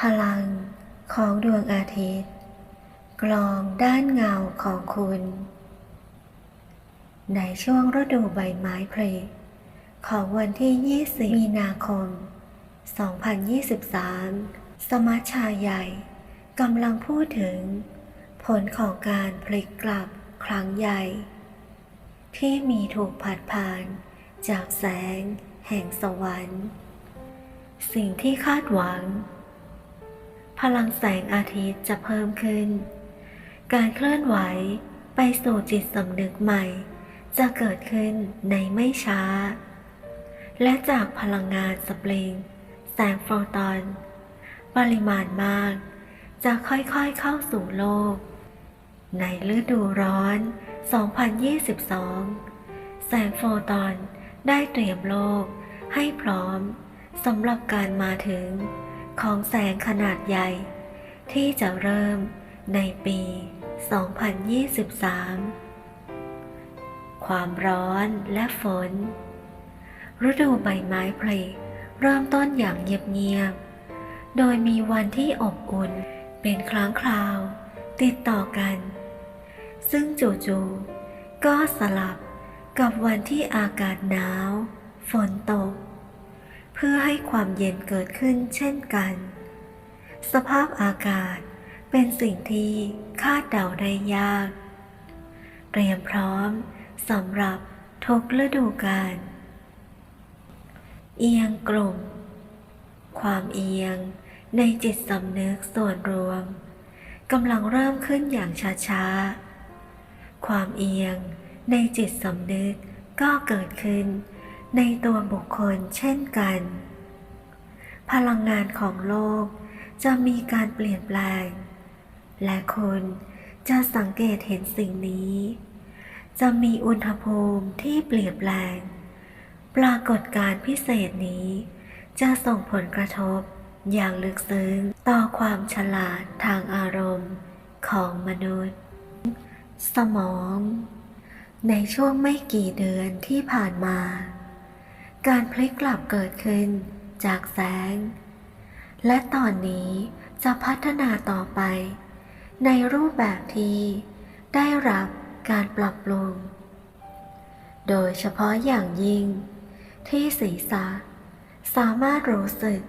พลังของดวงอาทิตย์ กลองด้านเงาของคุณ ในช่วงฤดูใบไม้ผลิของวันที่ 20 มีนาคม 2023 สมัชชาใหญ่กำลังพูดถึง ผลของการพลิกกลับครั้งใหญ่ ที่มีถูกผัดผ่านจากแสงแห่งสวรรค์ สิ่งที่คาดหวัง พลังแสงอาทิตย์จะเพิ่มขึ้น การเคลื่อนไหวไปสู่จิตสำนึกใหม่ จะเกิดขึ้นในไม่ช้า และจากพลังงานสปริง แสงโฟตอน ปริมาณมาก จะค่อยๆเข้าสู่โลก ในฤดูร้อน 2022 แสงโฟตอนได้เตรียมโลกให้พร้อมสำหรับการมาถึง ของแสงขนาดใหญ่ ที่จะเริ่มในปี 2023 ความร้อนและฝน ฤดูใบไม้ผลิเริ่มต้นอย่างเงียบๆ โดยมีวันที่อบอุ่นเป็นครั้งคราว ติดต่อกัน ซึ่งจู่ๆก็สลับกับวันที่อากาศหนาว ฝนตก พื่อให้ความเย็นเกิดขึ้นเช่นกัน สภาพอากาศเป็นสิ่งที่คาดเดาได้ยาก เตรียมพร้อมสำหรับทุกฤดูกาล เอียงกลุ่ม ความเอียงในจิตสำนึกส่วนรวมกำลังเริ่มขึ้นอย่างช้าๆ ความเอียงในจิตสำนึกก็เกิดขึ้น ในตัวบุคคลเช่นกัน พลังงานของโลกจะมีการเปลี่ยนแปลง และคุณจะสังเกตเห็นสิ่งนี้ จะมีอุณหภูมิที่เปลี่ยนแปลง ปรากฏการพิเศษนี้ จะส่งผลกระทบอย่างลึกซึ้งต่อความฉลาดทางอารมณ์ของมนุษย์ สมอง ในช่วงไม่กี่เดือนที่ผ่านมา การพลิกกลับเกิดขึ้นจากแสง และตอนนี้จะพัฒนาต่อไป ในรูปแบบที่ได้รับการปรับปรุง โดยเฉพาะอย่างยิ่ง ที่ศีรษะ สามารถรู้สึก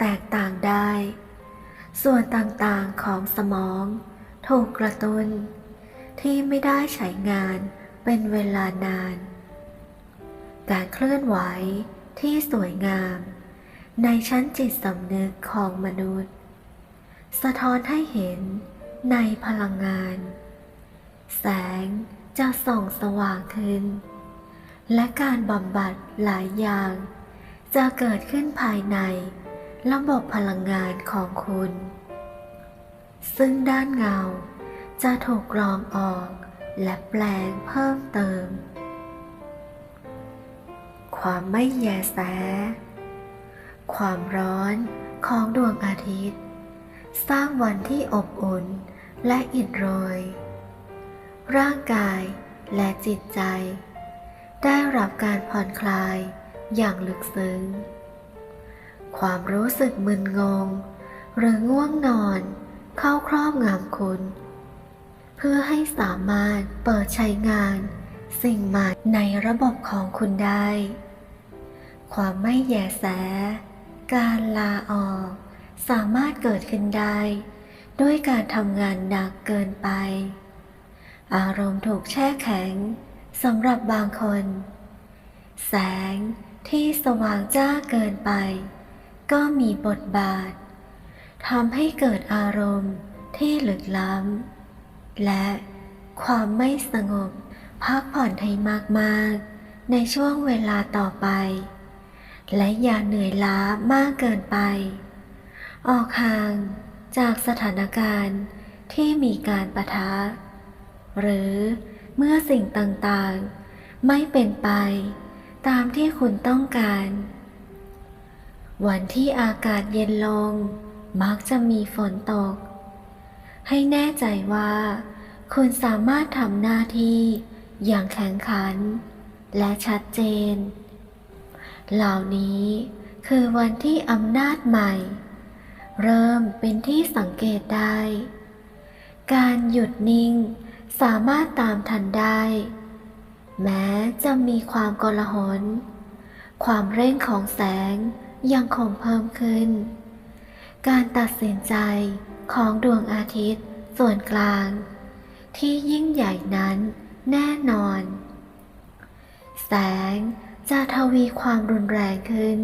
แตกต่างได้ ส่วนต่างๆของสมองถูกกระตุน้น ที่ไม่ได้ใช้งานเป็นเวลานาน การเคลื่อนไหวที่สวยงาม ในชั้นจิตสำนึกของมนุษย์ สะท้อนให้เห็นในพลังงาน แสงจะส่องสว่างขึ้น และการบำบัดหลายอย่าง จะเกิดขึ้นภายในระบบพลังงานของคุณ ซึ่งด้านเงาจะถูกกรองออกและแปลงเพิ่มเติม ความไม่แยแส ความร้อนของดวงอาทิตย์ สร้างวันที่อบอุ่นและอิดโรย ร่างกายและจิตใจ ได้รับการผ่อนคลายอย่างลึกซึ้ง ความรู้สึกมึนงง หรือง่วงนอนเข้าครอบงำคุณ เพื่อให้สามารถเปิดใช้งานสิ่งใหม่ในระบบของคุณได้ ความไม่แยแส การลาออก สามารถเกิดขึ้นได้ ด้วยการทำงานหนักเกินไป อารมณ์ถูกแช่แข็งสำหรับบางคน แสงที่สว่างจ้าเกินไป ก็มีบทบาททำให้เกิดอารมณ์ที่หลึกล้ำ และความไม่สงบพักผ่อนให้มาก ๆ ในช่วงเวลาต่อไป และอย่าเหนื่อยล้ามากเกินไป ออกห่างจากสถานการณ์ที่มีการประทะ หรือเมื่อสิ่งต่างๆ ไม่เป็นไปตามที่คุณต้องการ วันที่อากาศเย็นลง มักจะมีฝนตก ให้แน่ใจว่า คุณสามารถทำหน้าที่อย่างแข็งขัน และชัดเจน เหล่านี้คือวันที่อำนาจใหม่ เริ่มเป็นที่สังเกตได้ การหยุดนิ่งสามารถตามทันได้ แม้จะมีความกลาหลความเร่งของแสงยังคงเพิ่มขึ้น การตัดสินใจของดวงอาทิตย์ส่วนกลาง ที่ยิ่งใหญ่นั้นแน่นอน แสง จะทวีความรุนแรงขึ้น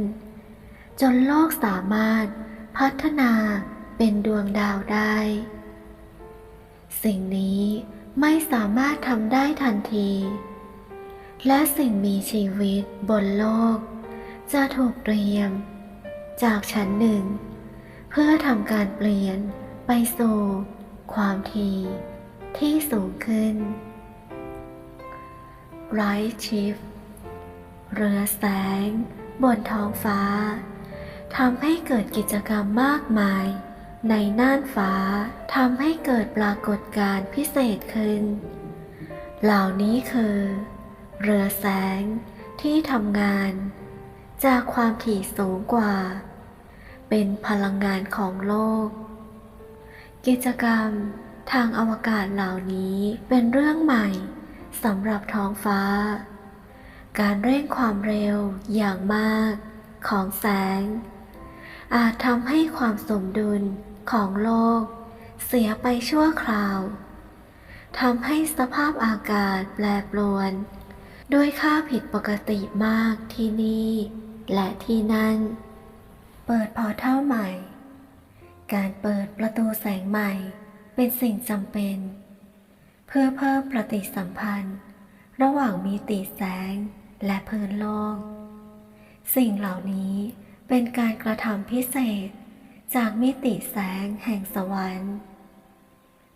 จนโลกสามารถพัฒนาเป็นดวงดาวได้ สิ่งนี้ไม่สามารถทำได้ทันที และสิ่งมีชีวิตบนโลก จะถูกเตรียม จากชั้นหนึ่ง เพื่อทำการเปลี่ยนไปสู่ความถี่ที่สูงขึ้น Right Shift เรือแสง บนท้องฟ้าทำให้เกิดกิจกรรมมากมาย ในน่านฟ้าทำให้เกิดปรากฏการณ์พิเศษขึ้น เหล่านี้คือ เรือแสงที่ทำงาน จากความถี่สูงกว่า เป็นพลังงานของโลก กิจกรรมทางอวกาศเหล่านี้เป็นเรื่องใหม่สำหรับท้องฟ้า การเร่งความเร็วอย่างมากของแสง อาจทำให้ความสมดุลของโลก เสียไปชั่วคราวทำให้สภาพอากาศแปรปรวน ด้วยค่าผิดปกติมากที่นี่ และที่นั่น เปิดพอร์ทัลใหม่ การเปิดประตูแสงใหม่เป็นสิ่งจำเป็น เพื่อเพิ่มปฏิสัมพันธ์ ระหว่างมิติแสง และพื้นโลก สิ่งเหล่านี้เป็นการกระทำพิเศษ จากมิติแสงแห่งสวรรค์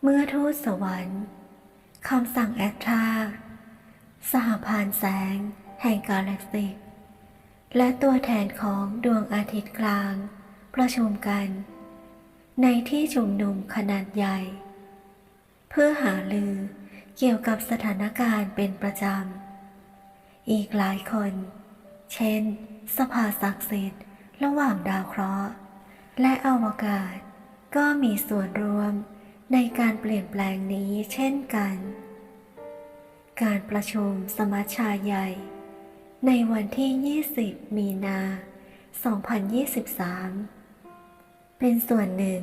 เมื่อทูตสวรรค์คำสั่งแอตทราสหพานแสงแห่งกาแล็กซิก และตัวแทนของดวงอาทิตย์กลาง ประชุมกัน ในที่ชุมนุมขนาดใหญ่ เพื่อหาลือเกี่ยวกับสถานการณ์เป็นประจำ อีกหลายคน เช่น สภาศักดิ์สิทธิ์ระหว่างดาวเคราะห์ และอวกาศ ก็มีส่วนร่วมในการเปลี่ยนแปลงนี้เช่นกัน การประชุมสมัชชาใหญ่ ในวันที่ 20 มีนา 2023 เป็นส่วนหนึ่ง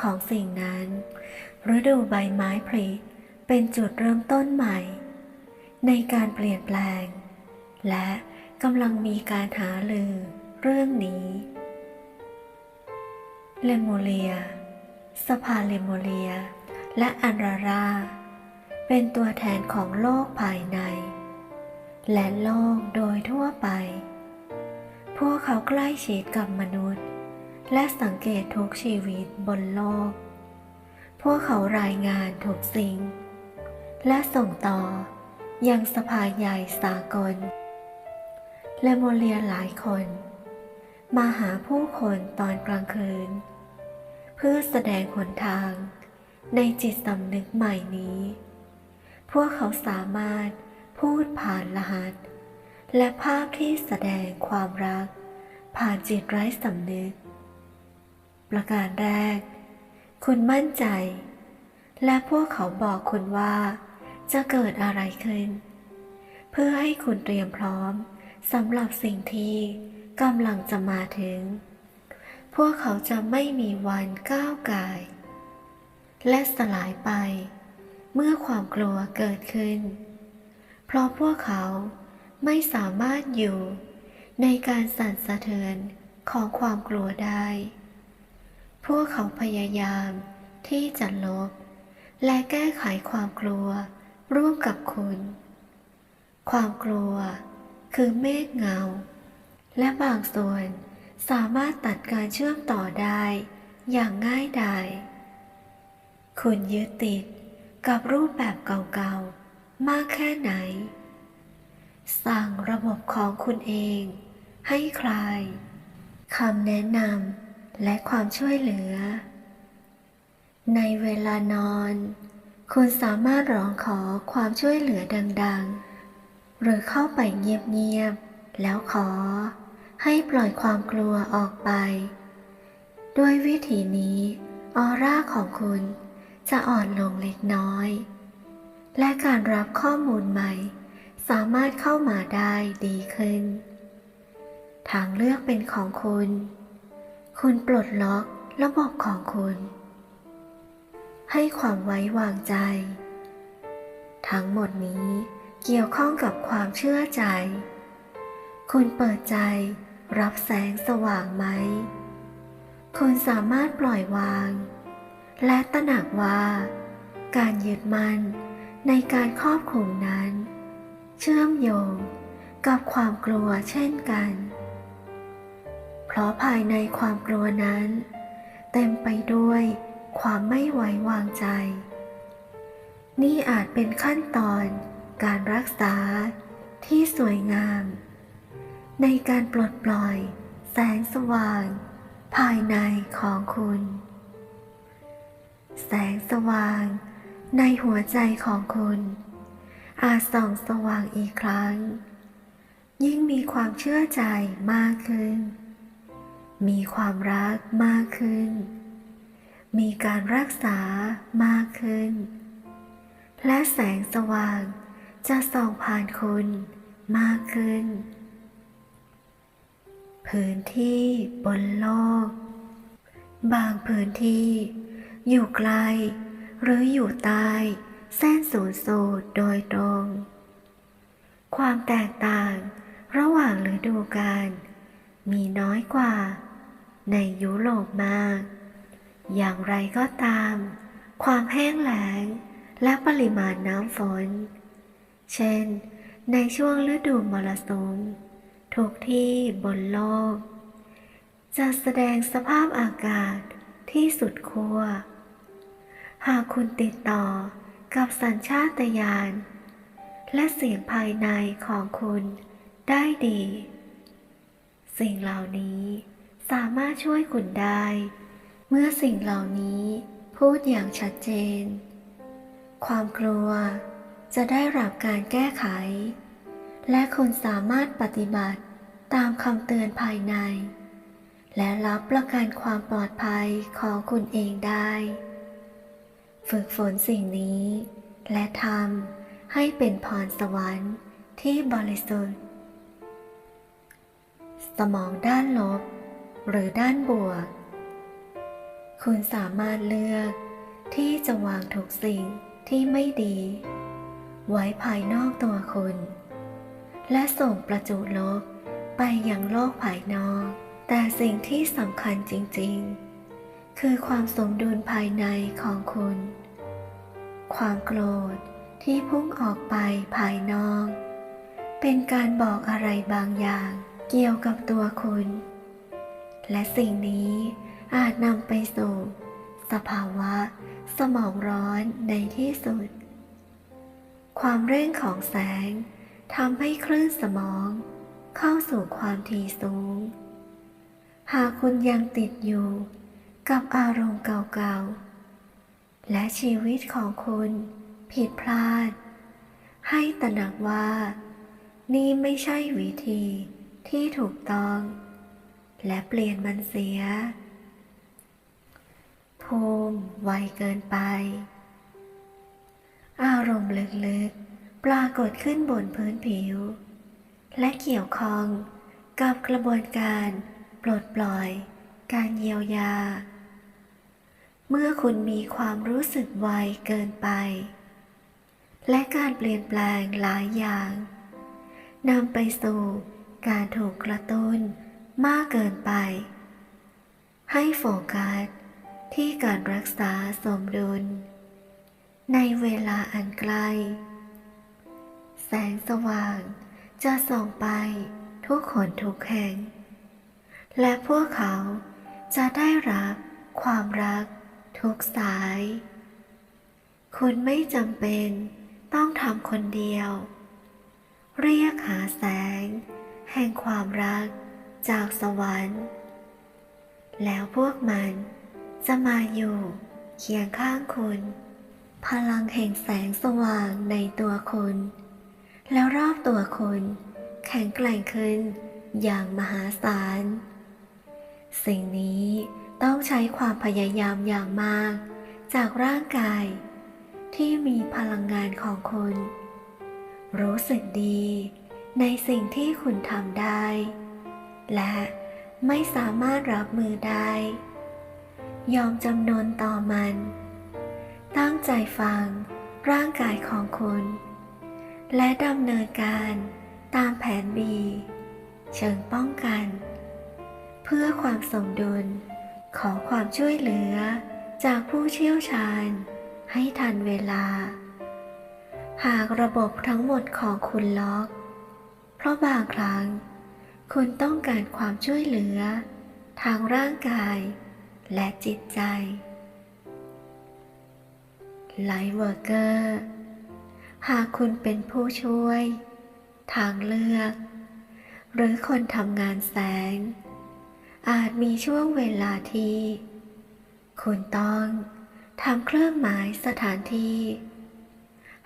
ของสิ่งนั้น ฤดูใบไม้ผลิเป็นจุดเริ่มต้นใหม่ ในการเปลี่ยนแปลง และกำลังมีการหาลือเรื่องนี้ เลโมเลีย สภาเลโมเลีย และอันรารา เป็นตัวแทนของโลกภายใน และโลกโดยทั่วไป พวกเขาใกล้ชิดกับมนุษย์ และสังเกตทุกชีวิตบนโลก พวกเขารายงานทุกสิ่ง และส่งต่อยังสภาใหญ่สากล และโมเลียนหลายคน มาหาผู้คนตอนกลางคืน เพื่อแสดงหนทางในจิตสำนึกใหม่นี้ พวกเขาสามารถพูดผ่านรหัส และภาพที่แสดงความรัก ผ่านจิตไร้สำนึก ประการแรก คุณมั่นใจ และพวกเขาบอกคุณว่าจะเกิดอะไรขึ้น เพื่อให้คุณเตรียมพร้อม สำหรับสิ่งที่กำลังจะมาถึง พวกเขาจะไม่มีวันก้าวไกายและสลายไป เมื่อความกลัวเกิดขึ้น เพราะพวกเขาไม่สามารถอยู่ในการสั่นสะเทือนของความกลัวได้ พวกเขาพยายามที่จะลบ และแก้ไขความกลัวร่วมกับคุณ ความกลัว คือเมฆเงา และบางส่วนสามารถตัดการเชื่อมต่อได้ อย่างง่ายดายคุณยึดติดกับรูปแบบเก่าๆ มากแค่ไหนสั่งระบบของคุณเอง ให้คลายคำแนะนำและความช่วยเหลือ ในเวลานอน คุณสามารถร้องขอความช่วยเหลือดัง ๆ หรือเข้าไปเงียบๆ แล้วขอให้ปล่อยความกลัวออกไป ด้วยวิธีนี้ออร่าของคุณจะอ่อนลงเล็กน้อย และการรับข้อมูลใหม่ สามารถเข้ามาได้ดีขึ้น ทางเลือกเป็นของคุณ คุณปลดล็อกระบบของคุณ ให้ความไว้วางใจ ทั้งหมดนี้ เกี่ยวข้องกับความเชื่อใจ คุณเปิดใจรับแสงสว่างไหม คุณสามารถปล่อยวาง และตระหนักว่า การยึดมั่นในการครอบคลุมนั้น เชื่อมโยงกับความกลัวเช่นกัน เพราะภายในความกลัวนั้น เต็มไปด้วยความไม่ไว้วางใจ นี่อาจเป็นขั้นตอน การรักษาที่สวยงาม ในการปลดปล่อยแสงสว่าง ภายในของคุณ แสงสว่างในหัวใจของคุณ อาจส่องสว่างอีกครั้ง ยิ่งมีความเชื่อใจมากขึ้น มีความรักมากขึ้น มีการรักษามากขึ้น และแสงสว่าง จะส่องผ่านคุณมากขึ้น พื้นที่บนโลก บางพื้นที่อยู่ไกล หรืออยู่ใต้เส้นศูนย์สูตรโดยตรง ความแตกต่างระหว่างฤดูกาลมีน้อยกว่า ในยุโรปมาก อย่างไรก็ตาม ความแห้งแล้งและปริมาณน้ำฝน เช่น ในช่วงฤดูมรสุมทุกที่บนโลก จะแสดงสภาพอากาศที่สุดขั้ว หากคุณติดต่อกับสัญชาตญาณและเสียงภายในของคุณได้ดี สิ่งเหล่านี้สามารถช่วยคุณได้ เมื่อสิ่งเหล่านี้พูดอย่างชัดเจน ความกลัว จะได้รับการแก้ไข และคุณสามารถปฏิบัติตามคำเตือนภายใน และรับประกันความปลอดภัยของคุณเองได้ ฝึกฝนสิ่งนี้ และทำให้เป็นพรสวรรค์ที่บริสุทธิ์ สมองด้านลบ หรือด้านบวก คุณสามารถเลือกที่จะวางทุกสิ่งที่ไม่ดี ไว้ภายนอกตัวคุณ และส่งประจุลบไปยังโลกภายนอก แต่สิ่งที่สำคัญจริงๆ คือความสมดุลภายในของคุณ ความโกรธที่พุ่งออกไปภายนอก เป็นการบอกอะไรบางอย่างเกี่ยวกับตัวคุณ และสิ่งนี้อาจนำไปสู่ สภาวะสมองร้อนในที่สุด ความเร่งของแสงทำให้คลื่นสมอง เข้าสู่ความถี่สูง หากคุณยังติดอยู่กับอารมณ์เก่าๆ และชีวิตของคุณผิดพลาด ให้ตระหนักว่า นี่ไม่ใช่วิธีที่ถูกต้อง และเปลี่ยนมันเสียภูมิไวเกินไป อารมณ์ลึกๆ ปรากฏขึ้นบนพื้นผิว และเกี่ยวข้องกับกระบวนการปลดปล่อย การเยียวยา เมื่อคุณมีความรู้สึกไวเกินไป และการเปลี่ยนแปลงหลายอย่างนำไปสู่การถูกกระตุ้นมากเกินไป ให้โฟกัสที่การรักษาสมดุล ในเวลาอันใกล้ แสงสว่างจะส่องไปทุกคนทุกแห่ง และพวกเขาจะได้รับความรักทุกสาย คุณไม่จำเป็นต้องทำคนเดียว เรียกหาแสง แห่งความรักจากสวรรค์ แล้วพวกมันจะมาอยู่เคียงข้างคุณ พลังแห่งแสงสว่างในตัวคุณแล้วรอบตัวคุณแข็งแกร่งขึ้นอย่างมหาศาล สิ่งนี้ต้องใช้ความพยายามอย่างมาก จากร่างกาย ที่มีพลังงานของคุณ รู้สึกดีในสิ่งที่คุณทำได้ และไม่สามารถรับมือได้ ยอมจำนนต่อมัน ตั้งใจฟังร่างกายของคุณ และดำเนินการตามแผนบีเชิงป้องกัน เพื่อความสมดุลขอความช่วยเหลือจากผู้เชี่ยวชาญให้ทันเวลา หากระบบทั้งหมดของคุณล็อก เพราะบางครั้ง คุณต้องการความช่วยเหลือ ทางร่างกายและจิตใจ ไลท์เวอร์เกอร์หากคุณเป็นผู้ช่วย ทางเลือก หรือคนทำงานแสง อาจมีช่วงเวลาที่ คุณต้องทำเครื่องหมายสถานที่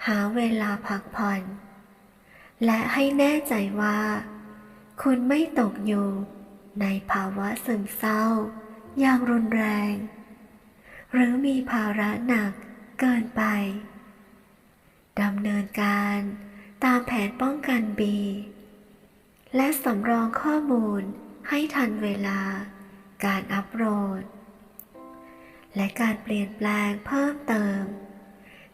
หาเวลาพักผ่อน และให้แน่ใจว่า คุณไม่ตกอยู่ในภาวะซึมเศร้า อย่างรุนแรง หรือมีภาระหนัก เกินไปดำเนินการตามแผนป้องกันบีและสำรองข้อมูลให้ทันเวลาการอัปโหลด และการเปลี่ยนแปลงเพิ่มเติม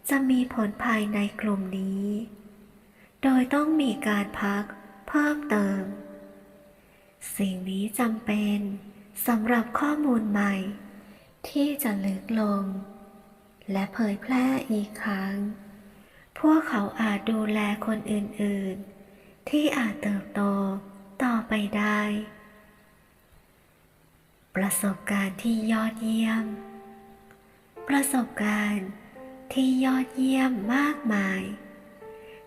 จะมีผลภายในกลุ่มนี้ โดยต้องมีการพักเพิ่มเติม สิ่งนี้จำเป็นสำหรับข้อมูลใหม่ ที่จะลึกลง และเผยแพร่อีกครั้ง พวกเขาอาจดูแลคนอื่นๆ ที่อาจเติบโตต่อไปได้ ประสบการณ์ที่ยอดเยี่ยม ประสบการณ์ที่ยอดเยี่ยมมากมาย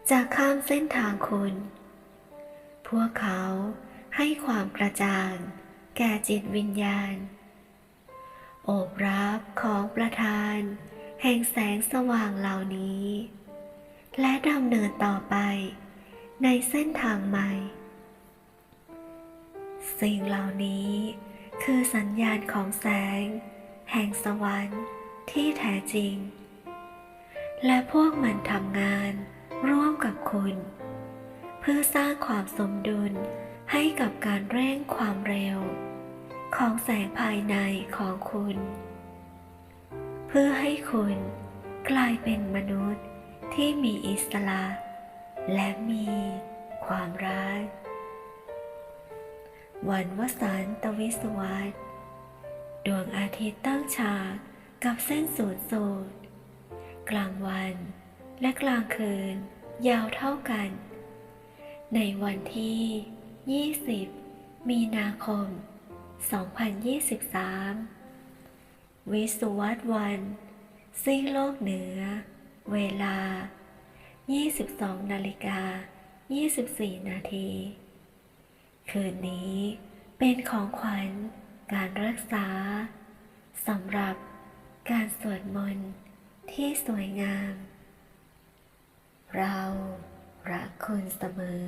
จะข้ามเส้นทางคุณ พวกเขาให้ความกระจ่าง แก่จิตวิญญาณ โอบรับของประธาน แห่งแสงสว่างเหล่านี้ และดำเนินต่อไปในเส้นทางใหม่ สิ่งเหล่านี้คือสัญญาณของแสง แห่งสวรรค์ที่แท้จริง และพวกมันทำงานร่วมกับคุณ เพื่อสร้างความสมดุลให้กับการเร่งความเร็ว ของแสงภายในของคุณ เพื่อให้คุณกลายเป็นมนุษย์ที่มีอิสระ และมีความรักวันวสันตวิสวัสดดวงอาทิตย์ตั้งฉากกับเส้นศูนย์สูตร กลางวันและกลางคืนยาวเท่ากัน ในวันที่ 20 มีนาคม 2023 วิสุวัตวันซิ่งโลกเหนือ เวลา 22 นาฬิกา 24 นาที คืนนี้เป็นของขวัญการรักษาสำหรับการสวดมนต์ที่สวยงาม เรารักคุณเสมอ